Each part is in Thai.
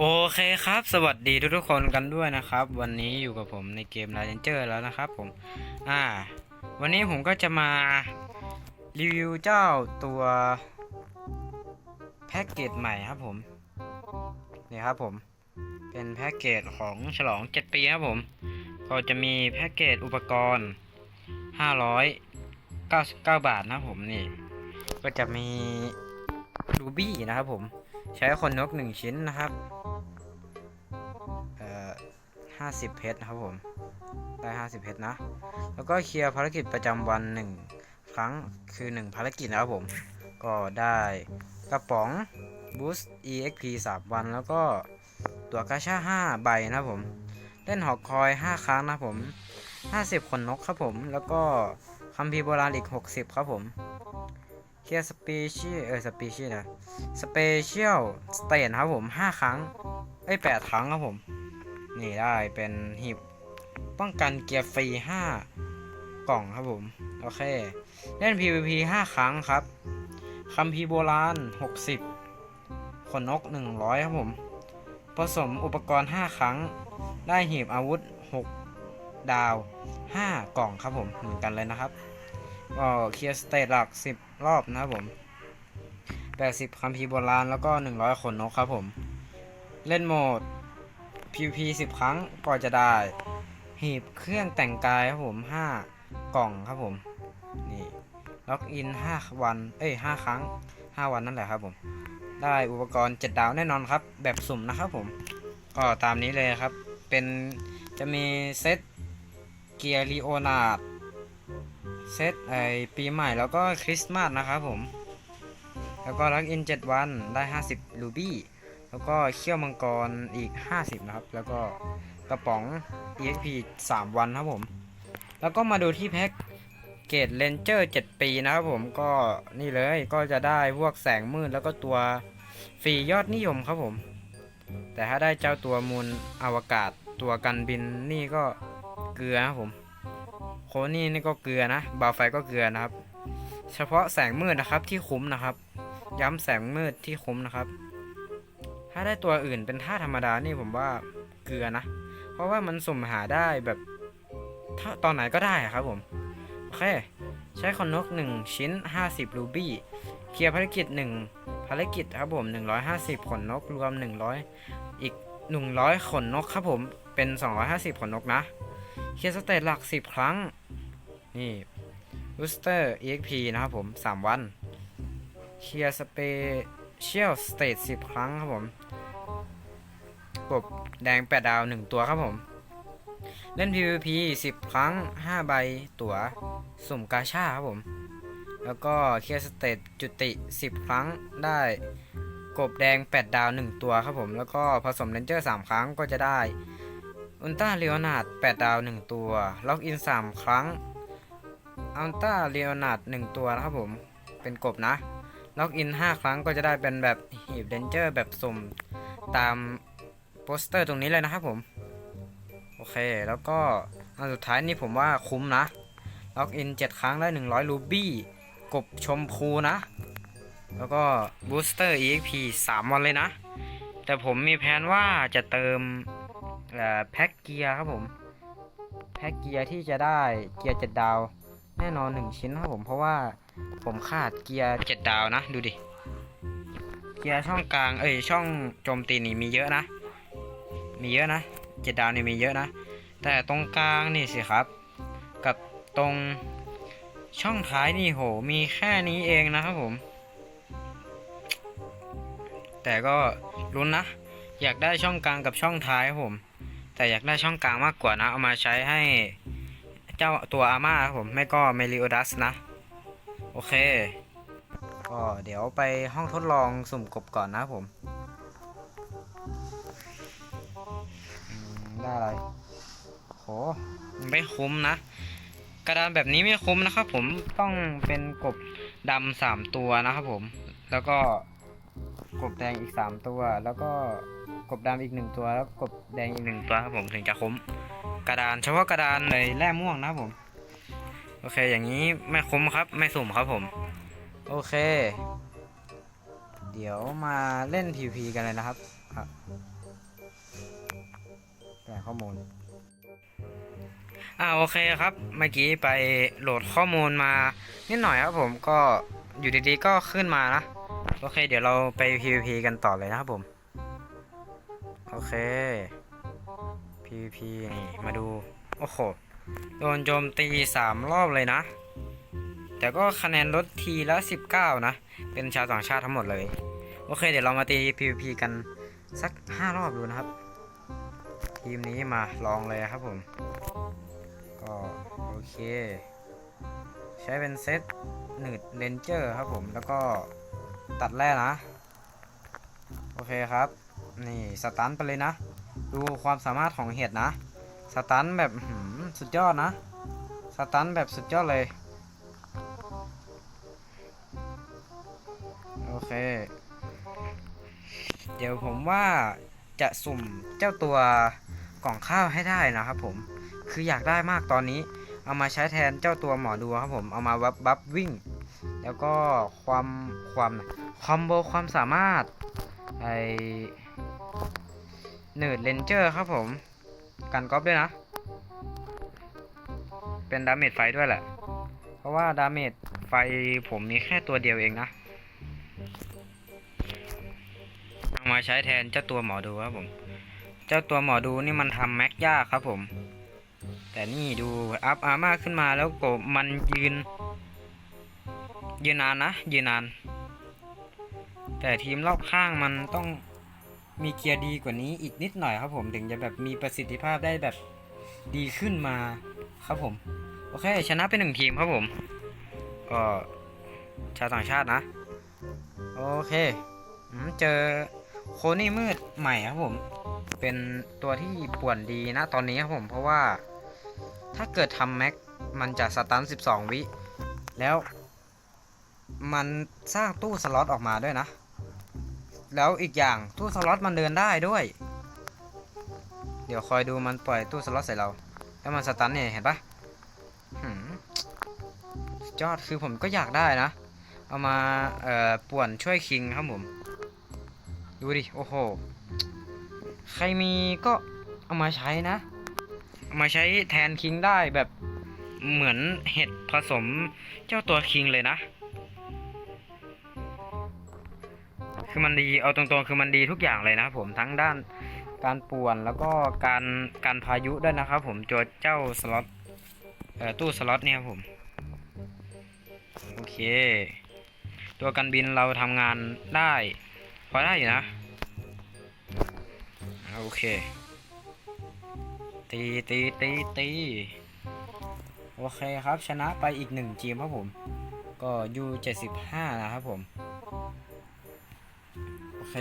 โอเคครับ สวัสดีทุกๆคนกันด้วยนะครับ วันนี้อยู่กับผมในเกม l า g เจอร์แล้วนะครับผม อ่า วันนี้ผมก็จะมารีวิวเจ้าตัวแพ็กเกจใหม่ครับผม นี่ครับผม เป็นแพ็กเกจของฉลอง 7 ปีครับผม ก็จะมีแพ็กเกจอุปกรณ์ 599 บาทนะครับผมนี่ ก็จะมีรูบี้นะครับผม ใช้คนนกหนึ่งชิ้นนะครับ 50 เพชรนะครับผม ได้ 50 เพชรนะ แล้วก็เคลียร์ภารกิจประจำวัน 1 ครั้งคือ 1 ภารกิจนะครับผม ก็ได้กระป๋องบูสต์ exp 3 วัน แล้วก็ตัวกาชา 5 ใบนะครับผม เล่นหอกคอย 5 ครั้งนะครับผม 50ขนนกครับผม แล้วก็คัมภีร์โบราณอีก 60 ครับผมเคลียร์สเปเชียลเออสเปเชียลนะสเปเชียลสเตนครับผม 5 ครั้งไอ้8ครั้งครับผม นี่ได้เป็นหีบป้องกันเกียร์ฟรี 5 กล่องครับผม โอเค เล่น PVP 5 ครั้งครับคัมภีโบราณ 60 ขนนก 100 ครับผม ผสมอุปกรณ์ 5 ครั้ง ได้หีบอาวุธ 6 ดาว 5 กล่องครับผม เหมือนกันเลยนะครับก็เคลียร์สเตตหลัก 10 รอบนะครับผม 80คัมภีโบราณแล้วก็ 100 ขนนกครับผม เล่นโหมด PVP 10 ครั้งก็จะได้ หีบเครื่องแต่งกายครับผม 5 กล่องครับผม นี่ ล็อกอิน 5 วัน เอ้ย 5 ครั้ง 5 วันนั่นแหละครับผม ได้อุปกรณ์ 7 ดาวแน่นอนครับ แบบสุ่มนะครับผม ก็ตามนี้เลยครับ เป็นจะมีเซตเกียร์ลีโอนาร์ดเซตไอปีใหม่แล้วก็คริสต์มาสนะครับผม แล้วก็ล็อกอิน 7 วันได้ 50 รูบี้ แล้วก็เขี้ยวมังกรอีก 50 นะครับ แล้วก็กระป๋อง EXP 3 วันครับผม แล้วก็มาดูที่แพ็กเกตเลนเจอร์ 7 ปีนะครับผมก็นี่เลยก็จะได้พวกแสงมืดแล้วก็ตัวฟรียอดนิยมครับผม แต่ถ้าได้เจ้าตัวมูลอวกาศตัวกันบินนี่ก็เกลือนะครับผมโคนี่นี่ก็เกลือนะบาไฟก็เกลือนะครับ เฉพาะแสงมืดนะครับที่คุ้มนะครับ ย้ำแสงมืดที่คุ้มนะครับ ถ้าได้ตัวอื่นเป็นท่าธรรมดานี่ผมว่าเกลือนะ เพราะว่ามันสุ่มหาได้แบบถ้าตอนไหนก็ได้ครับผม โอเค ใช้คนนก 1 ชิ้น 50 รูบี้ เคลียร์ภารกิจ 1 ภารกิจครับผม 150 ขนนก รวม 100 อีก 100 ขนนกครับผม เป็น 250 ขนนกนะ เคลียร์สเตตหลัก 10 ครั้ง นี่บูสเตอร์ EXP นะครับผม 3 วัน เคลียร์สเปเชียลสเตต10 ครั้งครับผม กบแดง8ดาว1ตัวครับผม เล่น PVP 10 ครั้ง 5 ใบตั๋วสุ่มกาชาครับผม แล้วก็เคลียร์สเตตจุติ 10 ครั้งได้กบแดง 8 ดาว 1 ตัวครับผม แล้วก็ผสมเลนเจอร์ 3 ครั้งก็จะได้อุลตราเลโอนาด8ดาว 1 ตัว ล็อกอิน 3 ครั้งอัลต้าเลโอนาด1ตัวนะครับผม เป็นกบนะ ล็อกอิน 5 ครั้งก็จะได้เป็นแบบหีบเดนเจอร์แบบสุ่มตาม ปสเตอร์ตรงนี้เลยนะครับผม โอเค แล้วก็อันสุดท้ายนี่ผมว่าคุ้มนะ ล็อกอิน 7 ครั้งได้ 100 รูบี้ กบชมพูนะ แล้วก็บูสเตอร์ EXP 3 วันเลยนะ แต่ผมมีแผนว่าจะเติมแพ็กเกียร์ครับผม แพ็กเกียร์ที่จะได้เกียร์ 7 ดาว แน่นอน 1 ชิ้นครับผม เพราะว่าผมขาดเกียร์ 7 ดาวนะ ดูดิ เกียร์ช่องกลาง เอ้ย ช่องโจมตีนี่มีเยอะนะ มีเยอะนะ7ดดาวนี่มีเยอะนะ แต่ตรงกลางนี่สิครับ กับตรงช่องท้ายนี่โห มีแค่นี้เองนะครับผม แต่ก็รุ้นนะ อยากได้ช่องกลางกับช่องท้ายครับผม แต่อยากได้ช่องกลางมากกว่านะ เอามาใช้ให้เจ้าตัวอาม่าครับผม ไม่ก็เมลิโอดัสนะ โอเค ก็เดี๋ยวไปห้องทดลองสุ่มกบก่อนนะผม ได้อะไรโหไม่คุ้มนะ กระดานแบบนี้ไม่คุ้มนะครับผมต้องเป็นกบดำสามตัวนะครับผม แล้วก็กบแดงอีกสามตัว แล้วก็กบดำอีกหนึ่งตัว แล้วกบแดงอีกหนึ่งตัวครับผมถึงจะคุ้ม กระดานเฉพาะกระดานเลยแร่ม่วงนะครับผม โอเค อย่างนี้ไม่คุ้มครับ ไม่สุ่มครับผม โอเค เดี๋ยวมาเล่น PVP กันเลยนะครับ แหล่ข้อมูลอ่าโอเคครับ เมื่อกี้ไปโหลดข้อมูลมานิดหน่อยครับผมก็อยู่ดีๆก็ขึ้นมานะ โอเค เดี๋ยวเราไป PVP กันต่อเลยนะครับผม โอเค PVP นี่มาดู โอ้โห โดนโจมตีสามรอบเลยนะ แต่ก็คะแนนลดทีละ 19 นะ เป็นชาวต่างชาติทั้งหมดเลย โอเค เดี๋ยวเรามาตี PVP กันสัก 5 รอบดูนะครับ ทีมนี้มาลองเลยครับผม ก็โอเค ใช้เป็นเซตหนืดเลนเจอร์ครับผม แล้วก็ตัดแร่นะ โอเคครับ นี่สตันไปเลยนะ ดูความสามารถของเห็ดนะ สตันแบบสุดยอดนะ สตันแบบสุดยอดเลย โอเค เดี๋ยวผมว่าจะสุ่มเจ้าตัว กล่องข้าวให้ได้นะครับผมคืออยากได้มากตอนนี้ เอามาใช้แทนเจ้าตัวหมอดูครับผมเอามาบัฟบัฟวิ่ง แล้วก็ความความคอมโบความสามารถไอเนิร์ดเลนเจอร์ครับผม กันก๊อปด้วยนะ เป็นดาเมจไฟด้วยแหละ เพราะว่าดาเมจไฟผมมีแค่ตัวเดียวเองนะเอามาใช้แทนเจ้าตัวหมอดูครับผม เจ้าตัวหมอดูนี่มันทำแม็กยากครับผม แต่นี่ดูอัพอาร์มาขึ้นมาแล้วก็มันยืน ยืนนานนะ ยืนนาน แต่ทีมรอบข้างมันต้องมีเกียร์ดีกว่านี้อีกนิดหน่อยครับผมถึงจะแบบมีประสิทธิภาพได้แบบดีขึ้นมาครับผม โอเค ชนะเป็นหนึ่งทีมครับผม ก็ชาวต่างชาตินะ โอเค เจอ โคนี่มืดใหม่ครับผม เป็นตัวที่ป่วนดีนะตอนนี้ครับผม เพราะว่าถ้าเกิดทำแม็กมันจะสตัน 12 วิ แล้ว มันสร้างตู้สล็อตออกมาด้วยนะ แล้วอีกอย่างตู้สล็อตมันเดินได้ด้วย เดี๋ยวคอยดูมันปล่อยตู้สล็อตใส่เรา แล้วมันสตันเนี่ยเห็นปะยอดคือผมก็อยากได้นะ เอามาเอ่อป่วนช่วยคิงครับผม ดูดิ โอ้โห ใครมีก็เอามาใช้นะ เอามาใช้แทนคิงได้แบบเหมือนเห็ดผสมเจ้าตัวคิงเลยนะ คือมันดี เอาตรงๆ คือมันดีทุกอย่างเลยนะครับผมทั้งด้านการป่วนแล้วก็การการพายุด้วยนะครับผมตัวเจ้าสล็อตออตู้สล็อตเนี่ยผมโอเค ตัวกันบินเราทำงานได้ พอได้อยู่นะโอเค ตีตีตีตีโอเคครับ ชนะไปอีกหนึ่งทีมครับผม ก็ยู75นะครับผม โอเค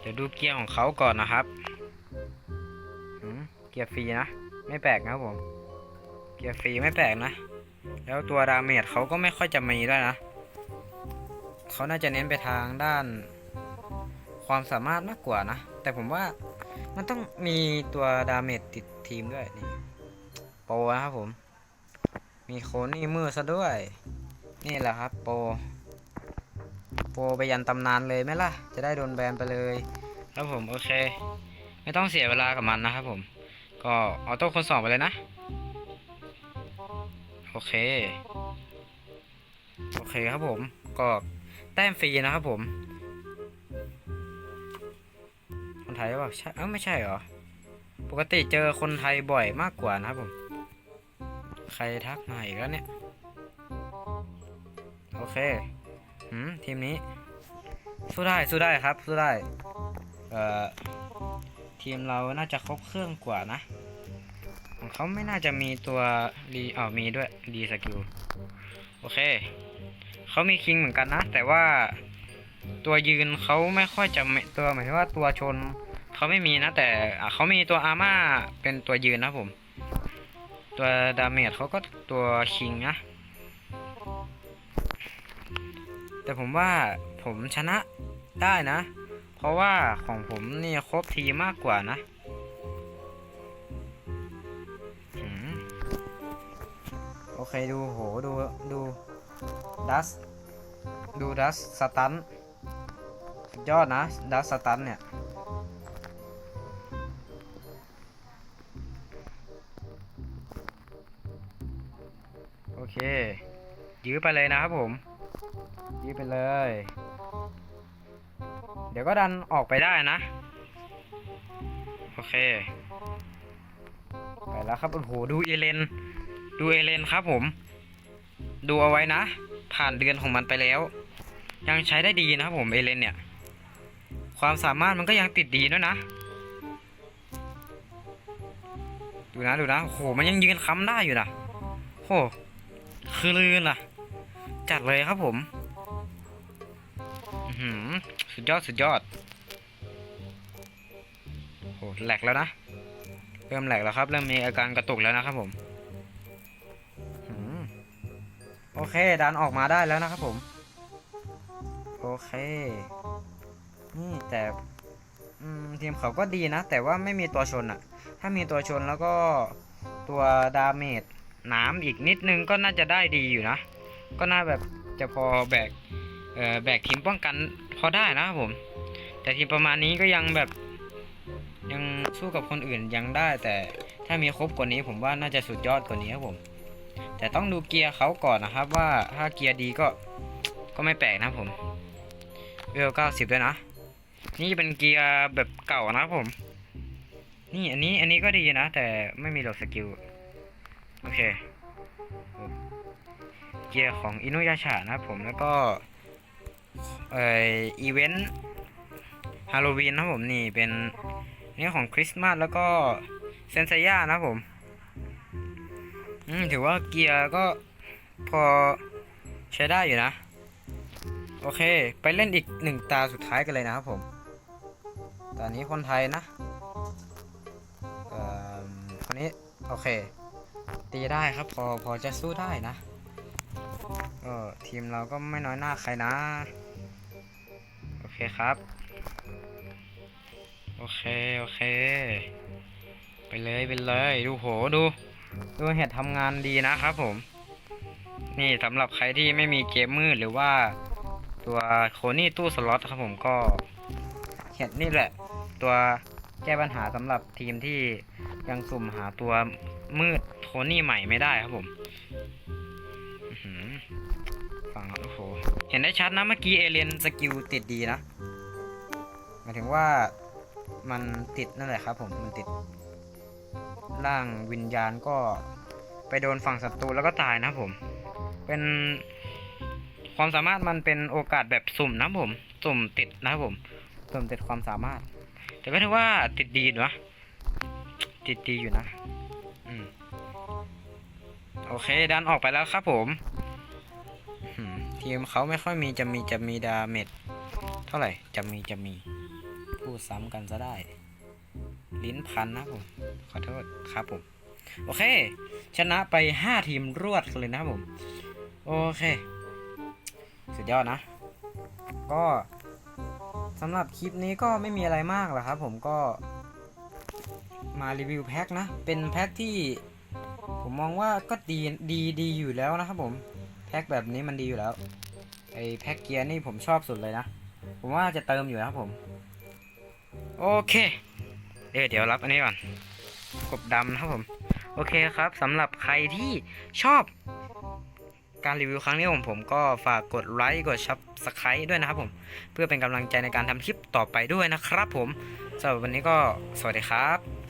เดี๋ยวดูเกียร์ของเขาก่อนนะครับเกียร์ฟรีนะ ไม่แปลกนะครับผม เกียร์ฟรีไม่แปลกนะ แล้วตัวดาเมจเขาก็ไม่ค่อยจะมีด้วยนะ เขาน่าจะเน้นไปทางด้าน ความสามารถมากกว่านะ แต่ผมว่ามันต้องมีตัวดาเมจติดทีมด้วยนี่โปรนะครับผม มีโคนี่มือซะด้วย นี่แหละครับโปรโปรไปยันตำนานเลยไหมล่ะ จะได้โดนแบนไปเลยครับผมโอเค ไม่ต้องเสียเวลากับมันนะครับผม ก็ออโต้คนสองไปเลยนะ โอเค โอเคครับผมก็แต้มฟรีนะครับผม ยหรือเปล่าใช่เอ้าไม่ใช่เหรอ ปกติเจอคนไทยบ่อยมากกว่านะครับผม ใครทักมาอีกแล้วเนี่ย โอเคหืมทีมนี้ สู้ได้สู้ได้ครับ สู้ได้ เอ่อ ทีมเราน่าจะครบเครื่องกว่านะ ของเขาไม่น่าจะมีตัวดีอ๋อมีด้วยดีสกิล โอเค เขามีคิงเหมือนกันนะ แต่ว่าตัวยืนเขาไม่ค่อยจะไม่ตัวหมายถึงว่าตัวชน เขาไม่มีนะ แต่เขามีตัวอาม่าเป็นตัวยืนนะผม ตัวดาเมจเขาก็ตัวคิงนะ แต่ผมว่าผมชนะได้นะ เพราะว่าของผมนี่ครบทีมากกว่านะโอเคดูโหดูดูดัสดูดัสสตันยอดนะดัสสตันเนี่ย เค ยื้อไปเลยนะครับผม ยื้อไปเลย เดี๋ยวก็ดันออกไปได้นะ โอเค ไปแล้วครับ โอ้โห ดูเอเลน ดูเอเลนครับผม ดูเอาไว้นะ ผ่านเดือนของมันไปแล้ว ยังใช้ได้ดีนะครับผมเอเลนเนี่ย ความสามารถมันก็ยังติดดีด้วยนะดูนะดูนะโอ้โหมันยังยืนค้ำได้อยู่นะโอ้โห คือลืนล่ะ จัดเลยครับผมหือสุดยอดสุดยอดโอ้โหแหลกแล้วนะ เริ่มแหลกแล้วครับ เริ่มมีอาการกระตุกแล้วนะครับผมหือโอเค ดันออกมาได้แล้วนะครับผม โอเค นี่แต่อทีมเขาก็ดีนะ แต่ว่าไม่มีตัวชนอะถ้ามีตัวชนแล้วก็ตัวดาเมจ น้ำอีกนิดนึงก็น่าจะได้ดีอยู่นะ ก็น่าแบบจะพอแบกเอ่อแบกทีมป้องกันพอได้นะครับผม แต่ทีมประมาณนี้ก็ยังแบบ ยังสู้กับคนอื่นยังได้ แต่ถ้ามีครบกว่านี้ผมว่าน่าจะสุดยอดกว่านี้ครับผม แต่ต้องดูเกียร์เขาก่อนนะครับว่าถ้าเกียร์ดีก็ก็ไม่แปลกนะผมเวลเก้าสิบด้วยนะ นี่เป็นเกียร์แบบเก่านะครับผม นี่อันนี้อันนี้ก็ดีนะ แต่ไม่มีโหลดสกิล โอเคเกียร์ของอินุยาชานะครับผมแล้วก็เอ่ออีเวนต์ฮาโลวีนนะผมนี่เป็นนี่ของคริสต์มาสแล้วก็เซนเซย่านะผมอืมถือว่าเกียร์ก็พอใช้ได้อยู่นะ โอเค ไปเล่นอีกหนึ่งตาสุดท้ายกันเลยนะครับผม ตอนนี้คนไทยนะอ่อคนนี้ โอเค ตีได้ครับพอพอจะสู้ได้นะก็ทีมเราก็ไม่น้อยหน้าใครนะ โอเคครับ โอเค โอเค ไปเลยไปเลย ดูโหดู ดูเห็ดทำงานดีนะครับผม นี่สำหรับใครที่ไม่มีเกมมืดหรือว่า ตัวโคนี่ตู้สล็อตครับผมก็เห็ดนี่แหละ ตัวแก้ปัญหาสำหรับทีมที่ยังสุ่มหาตัว มืดโทนี่ใหม่ไม่ได้ครับผมฟังโอ้โห เห็นได้ชัดนะเมื่อกี้เอเลียนสกิลติดดีนะ หมายถึงว่ามันติดนั่นแหละครับผม มันติด ร่างวิญญาณก็ไปโดนฝั่งศัตรูแล้วก็ตายนะครับผม เป็นความสามารถมันเป็นโอกาสแบบสุ่มนะผม สุ่มติดนะผม สุ่มติดความสามารถ แต่ก็ถือว่าติดดีนะติดดีอยู่นะ โอเค ดันออกไปแล้วครับผมทีมเขาไม่ค่อยมีจะมีจะมีดาเมจเท่าไหร่จะมีจะมีพูดซ้ำกันซะได้ ลิ้นพันนะผม ขอโทษครับผม โอเค ชนะไป 5 ทีมรวดเลยนะผม โอเค สุดยอดนะ ก็สำหรับคลิปนี้ก็ไม่มีอะไรมากหรอกครับผมก็มารีวิวแพ็คนะ เป็นแพ็คที่ ผมมองว่าก็ดีดีดีอยู่แล้วนะครับผม แพ็คแบบนี้มันดีอยู่แล้ว ไอแพ็คเกียร์นี่ผมชอบสุดเลยนะ ผมว่าจะเติมอยู่นะครับผม โอเค เดี๋ยวเดี๋ยวรับอันนี้ก่อน กบดำนะครับผม โอเคครับสำหรับใครที่ชอบการรีวิวครั้งนี้ของผมก็ฝากกดไลค์กดชับสไครต์ด้วยนะครับผม เพื่อเป็นกำลังใจในการทำคลิปต่อไปด้วยนะครับผมสำหรับวันนี้ก็สวัสดีครับ